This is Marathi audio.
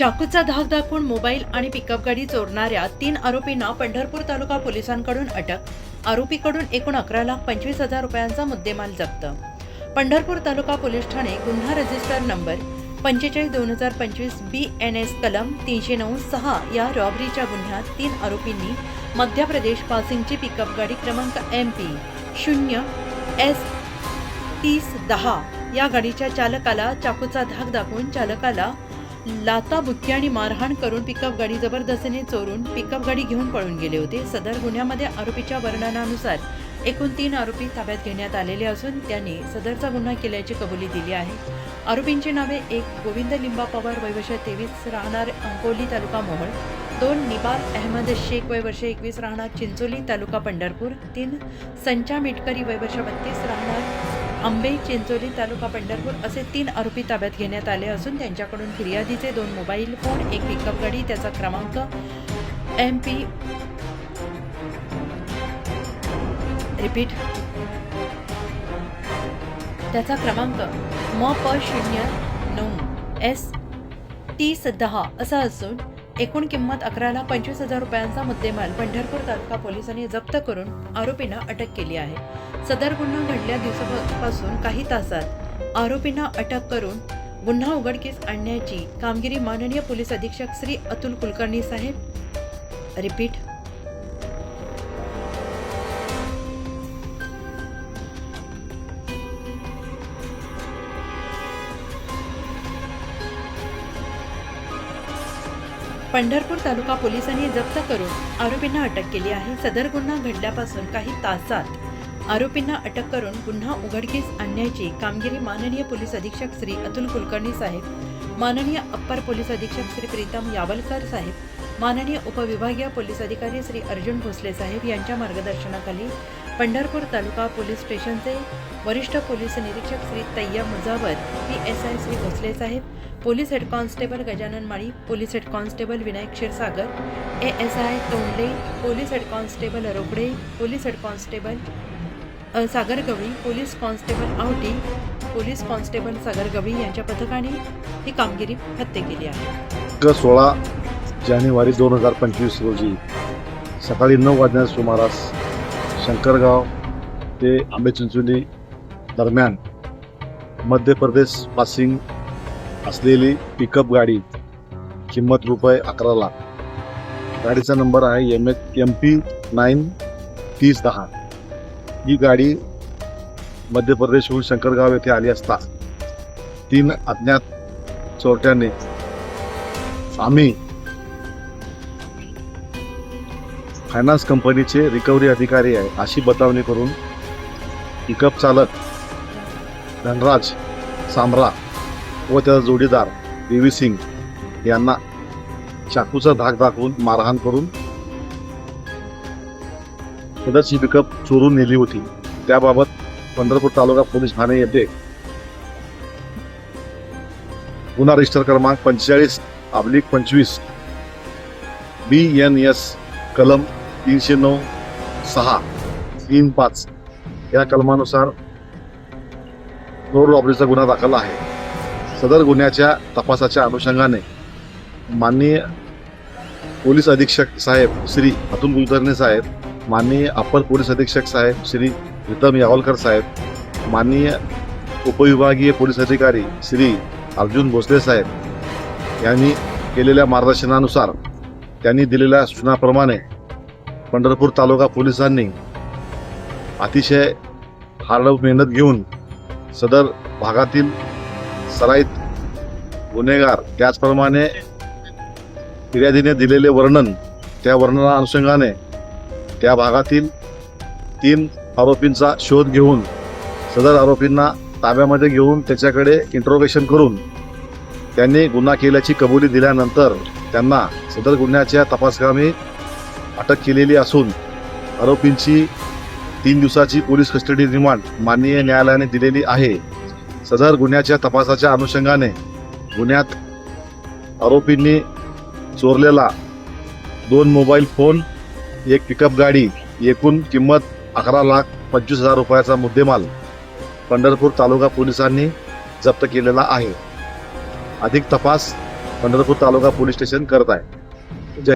चाकूचा धाक दाखवून मोबाईल आणि पिकअप गाडी चोरणाऱ्या तीन आरोपींना पंढरपूर तालुका पोलिसांकडून अटक. आरोपीकडून एकूण अकरा लाख पंचवीस हजार रुपयांचा मुद्देमाल जप्त. पंढरपूर तालुका पोलीस ठाणे गुन्हा रजिस्टर नंबर पंचेचाळीस दोन हजार पंचवीस बी एन एस कलम तीनशे नऊ सहा या रॉबरीच्या गुन्ह्यात तीन आरोपींनी मध्य प्रदेश पासिंगची पिकअप गाडी क्रमांक एम पी शून्य एस तीस दहा या गाडीच्या चालकाला चाकूचा धाक दाखवून चालकाला लाता बुक्की आणि मारहाण करून पिकअप गाडी जबरदस्तीने चोरून पिकअप गाडी घेऊन पळून गेले होते. सदर गुन्ह्यामध्ये आरोपीच्या वर्णनानुसार एकूण तीन आरोपी ताब्यात घेण्यात आलेले असून त्यांनी सदरचा गुन्हा केल्याची कबुली दिली आहे. आरोपींची नावे एक गोविंद लिंबा पवार वयवर्ष तेवीस राहणार अंकोली तालुका मोहोळ. दोन निबाल अहमद शेख वयवर्ष एकवीस राहणार चिंचोली तालुका पंढरपूर. तीन संचा मेटकरी वयवर्ष बत्तीस राहणार आंबे चिंचोली तालुका पंढरपूर असे तीन आरोपी ताब्यात घेण्यात आले असून त्यांच्याकडून फिर्यादीचे दोन मोबाईल फोन एक पिकअप गाडी त्याचा क्रमांक एम पी रिपीट. त्याचा क्रमांक म प शून्य नऊ एस तीस दहा असा असून एकूण किंमत अकरा लाख पंचवीस हजार रुपयांचा मुद्देमाल. पंढरपूर तालुका पोलिसांनी जप्त करून आरोपींना अटक केली आहे. सदर गुन्हा घडल्या दिवसापासून काही तासात आरोपींना अटक करून गुन्हा उघडकीस आणण्याची कामगिरी माननीय पोलीस अधीक्षक श्री अतुल कुलकर्णी साहेब. रिपीट. पंढरपूर तालुका पोलिसांनी जप्त करून आरोपींना अटक केली आहे. सदर गुन्हा घडल्यापासून काही तासात आरोपींना अटक करून गुन्हा उघडकीस आणण्याची कामगिरी माननीय पोलीस अधीक्षक श्री अतुल कुलकर्णी साहेब माननीय अप्पर पोलीस अधीक्षक श्री प्रीतम यावलकर साहेब माननीय उपविभागीय पोलीस अधिकारी श्री अर्जुन भोसले साहेब यांच्या मार्गदर्शनाखाली पंढरपूर तालुका पोलीस स्टेशनचे वरिष्ठ पोलीस निरीक्षक Shri Tayyab Mujawar P S I Shri Bhosale Saheb police head constable Gajanan Mali police head constable Vinayak Kshirsagar A S I Tondale police head constable Rokade police head constable Sagar Gawali police constable Awati police constable Sagar Gawali यांच्या पथकाने ही कामगिरी हत्या केली आहे. सोळा जानेवारी दोन हजार पंचवीस रोजी सकाळी नऊ वाजण्या सुमारास शंकरगाव ते आंबे दरम्यान मध्य प्रदेश पासिंग असलेली पिकअप गाडी किंमत रुपये अकरा लाख. गाडीचा नंबर आहे M H M P nine तीस दहा. ही गाडी मध्य प्रदेशहून शंकरगाव येथे आली असता. तीन अज्ञात चोरट्याने आम्ही फायनान्स कंपनीचे रिकव्हरी अधिकारी आहे अशी बतावणी करून पिकअप चालक धनराज सामरा व त्याचा जोडीदार देवी सिंग यांना चाकूचा धाक दाखवून मारहाण करून सदरची पिकअप चोरून नेली होती. त्याबाबत पंढरपूर तालुका पोलीस ठाणे येथे गुन्हा रजिस्टर क्रमांक पंचेचाळीस अब्लिक पंचवीस बी एन एस कलम तीनशे नऊ सहा तीन पाच या कलमानुसार रोड रॉबरीचा गुन्हा दाखल आहे. सदर गुन्ह्याच्या तपासाच्या अनुषंगाने माननीय पोलीस अधीक्षक साहेब श्री अतुल कुलकर्णी साहेब माननीय अप्पर पोलीस अधीक्षक साहेब श्री प्रीतम यावलकर साहेब माननीय उपविभागीय पोलीस अधिकारी श्री अर्जुन भोसले साहेब यांनी केलेल्या मार्गदर्शनानुसार त्यांनी दिलेल्या सूचनाप्रमाणे पंढरपूर तालुका पोलिसांनी अतिशय हार्ड मेहनत घेऊन सदर भागातील सराईत गुन्हेगार त्याचप्रमाणे फिर्यादीने दिलेले वर्णन त्या वर्णना अनुषंगाने त्या भागातील तीन आरोपींचा शोध घेऊन सदर आरोपींना ताब्यामध्ये घेऊन त्याच्याकडे इंट्रोगेशन करून त्यांनी गुन्हा केल्याची कबुली दिल्यानंतर त्यांना सदर गुन्ह्याच्या तपासकामी अटक केलेली असून आरोपींची तीन दिवसाची पोलीस कस्टडी रिमांड माननीय न्यायालयाने दिलेली आहे. सदर गुन्ह्याच्या तपासाच्या अनुषंगाने गुन्ह्यात आरोपींनी चोरलेला दोन मोबाईल फोन एक पिकअप गाडी एकूण किंमत अकरा लाख पंचवीस हजार रुपयाचा मुद्देमाल पंढरपूर तालुका पोलिसांनी जप्त केलेला आहे. अधिक तपास पंढरपूर तालुका पोलीस स्टेशन करत आहे.